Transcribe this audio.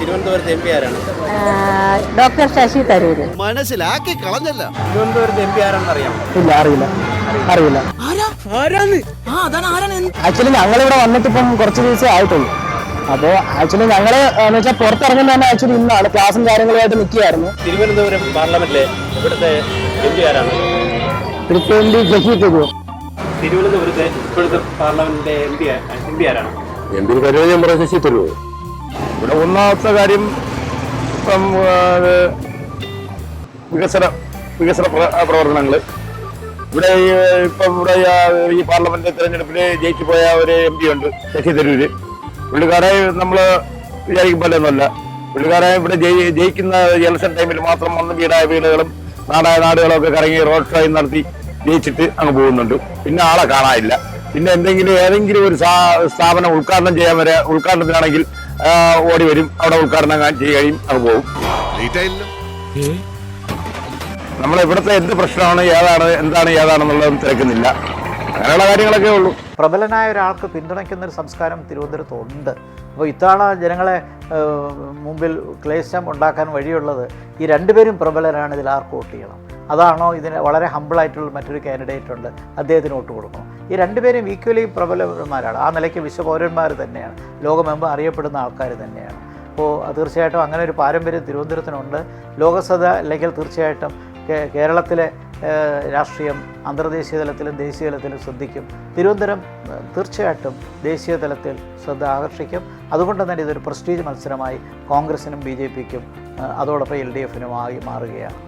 തിരുവനന്തപുരത്ത് M P ആരാണ്? Doctor Shashi Tharoor. മനസ്സിലാക്കി കളഞ്ഞല്ല. തിരുവനന്തപുരത്ത് എം പി ആരാണെന്ന് അറിയാമോ? ഇല്ല അറിയില്ല. അറിയില്ല. ആക്ച്വലി ഞങ്ങളിവിടെ വന്നിട്ട് ഇപ്പം കുറച്ച് ദിവസം ആയിട്ടുള്ളൂ. അപ്പോൾ ആക്ച്വലി ഞങ്ങൾ എന്ന് വെച്ചാൽ പുറത്തിറങ്ങുന്ന തന്നെ ആക്ച്വലി ഇന്നാണ്. ക്ലാസ്സും കാര്യങ്ങളുമായിട്ട് നിൽക്കുകയായിരുന്നു തിരുവനന്തപുരം പാർലമെന്റിലെ ഇവിടുത്തെ എം പി ആരാണ്? തിരുപ്പേണ്ടി ശശി തരൂർ. തിരുവനന്തപുരത്തെ ഇപ്പോഴത്തെ പാർലമെന്റിന്റെ എം പി എം പി ആരാണ്? എം പി കരുവ ഞാൻ പറഞ്ഞ ശശി തരൂ ഇവിടെ ഒന്നാമത്തെ കാര്യം ഇപ്പം വികസന വികസന പ്രവർത്തനങ്ങൾ ഇവിടെ ഇപ്പം ഇവിടെ ഈ, പാർലമെന്റ് തെരഞ്ഞെടുപ്പിൽ ജയിച്ചു പോയ ഒരു എം പി ഉണ്ട് ശശി തരൂര്. പുള്ളിക്കാരെ നമ്മൾ വിചാരിക്കും ഒന്നുമല്ല. പുള്ളിക്കാരെ ഇവിടെ ജയി- ജയിക്കുന്ന ഇലക്ഷൻ ടൈമിൽ മാത്രം വന്ന് വീടായ വീടുകളും നാടായ നാടുകളൊക്കെ കറങ്ങി റോഡ് ഷോയും നടത്തി ജയിച്ചിട്ട് അങ്ങ് പോകുന്നുണ്ട്. പിന്നെ ആളെ കാണാനില്ല. പിന്നെ എന്തെങ്കിലും ഏതെങ്കിലും ഒരു സ്ഥാപനം ഉദ്ഘാടനം ചെയ്യാൻ വരെ ഉദ്ഘാടനത്തിനാണെങ്കിൽ ഓടി വരും. അവിടെ ഉദ്ഘാടനം ചെയ്യുകയും അത് പോകും. നമ്മൾ ഇവിടുത്തെ എന്ത് പ്രശ്നമാണ് ഏതാണ് എന്താണ് ഏതാണെന്നുള്ളതും തിരക്കുന്നില്ല. അങ്ങനെയുള്ള കാര്യങ്ങളൊക്കെ ഉള്ളൂ. പ്രബലനായ ഒരാൾക്ക് പിന്തുണയ്ക്കുന്ന ഒരു സംസ്കാരം തിരുവനന്തപുരത്ത് ഉണ്ട് അപ്പോൾ ഇത്തവണ ജനങ്ങളെ മുമ്പിൽ ക്ലേശം ഉണ്ടാക്കാൻ വഴിയുള്ളത് ഈ രണ്ടുപേരും പ്രബലരാണ്. ഇതിൽ ആർക്ക് വോട്ട് ചെയ്യണം? അതാണോ ഇതിന് വളരെ ഹമ്പിളായിട്ടുള്ള മറ്റൊരു കാൻഡിഡേറ്റ് ഉണ്ട്. അദ്ദേഹത്തിന് വോട്ട് കൊടുക്കണം? ഈ രണ്ടുപേരും ഈക്വലി പ്രബലന്മാരാണ്. ആ നിലയ്ക്ക് വിശ്വപൗരന്മാർ തന്നെയാണ്. ലോകമെമ്പ് അറിയപ്പെടുന്ന ആൾക്കാർ തന്നെയാണ്. അപ്പോൾ തീർച്ചയായിട്ടും അങ്ങനെ ഒരു പാരമ്പര്യം തിരുവനന്തപുരത്തിനുണ്ട്. ലോകസഭ അല്ലെങ്കിൽ തീർച്ചയായിട്ടും കേരളത്തിലെ രാഷ്ട്രീയം അന്തർദേശീയ തലത്തിലും ദേശീയ തലത്തിലും ശ്രദ്ധിക്കും. തിരുവനന്തപുരം തീർച്ചയായിട്ടും ദേശീയ തലത്തിൽ ശ്രദ്ധ ആകർഷിക്കും. അതുകൊണ്ട് തന്നെ ഇതൊരു പ്രസ്റ്റീജ് മത്സരമായി കോൺഗ്രസിനും ബി ജെ പിക്കും അതോടൊപ്പം എൽ ഡി എഫിനുമായി മാറുകയാണ്.